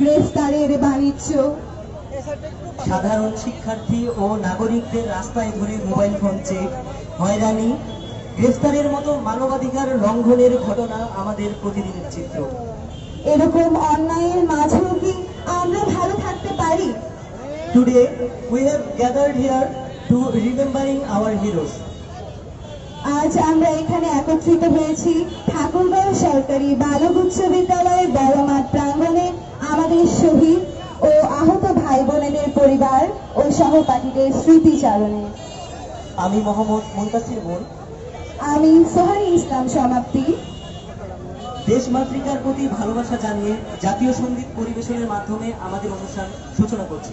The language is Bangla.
গ্রেফতারের বাণিজ্য সাধারণ শিক্ষার্থী ও নাগরিকদের রাস্তায় ধরে মোবাইল ফোন চেক। হয়রানি। গ্রেফতারের মতো মানবাধিকার লঙ্ঘনের ঘটনা আমাদের প্রতিদিনের চিত্র। এরকম অন্যায়ের মাঝেও কি আমরা ভালো থাকতে পারি? Today we have gathered here to remembering our heroes আজ আমরা এখানে একত্রিত হয়েছি ঠাকুরগাঁও সরকারি বালক উচ্চ বিদ্যালয়ের বড় মাঠ প্রাঙ্গণে আমাদের শহীদ ও আহত ভাই বোনেদের পরিবার ও সহপাঠীদের স্মৃতিচারণে। আমি মোহাম্মদ মুন্তাসির বোন আমি সোহানি ইসলাম সমাপ্তি। দেশমাতৃকার প্রতি ভালোবাসা জানিয়ে জাতীয় সংগীত পরিবেশনের মাধ্যমে আমাদের অনুষ্ঠান সূচনা করছি।